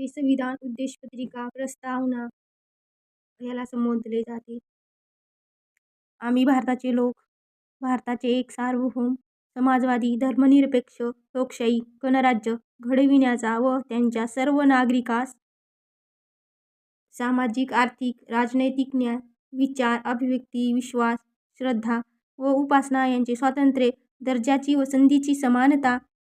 हे संविधान उद्देशपत्रिका प्रस्तावना याला संबोधले जाते. आम्ही भारताचे लोक भारताचे एक सार्वभौम समाजवादी धर्मनिरपेक्ष लोकशाही गणराज्य घडविण्याचा व त्यांच्या सर्व नागरिकास सामाजिक आर्थिक राजनैतिक न्याय विचार अभिव्यक्ती विश्वास श्रद्धा व उपासना यांचे स्वातंत्र्य दर्जाची व संधीची समानता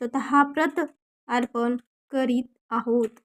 स्वतः प्रत अर्पण करीत आहोत.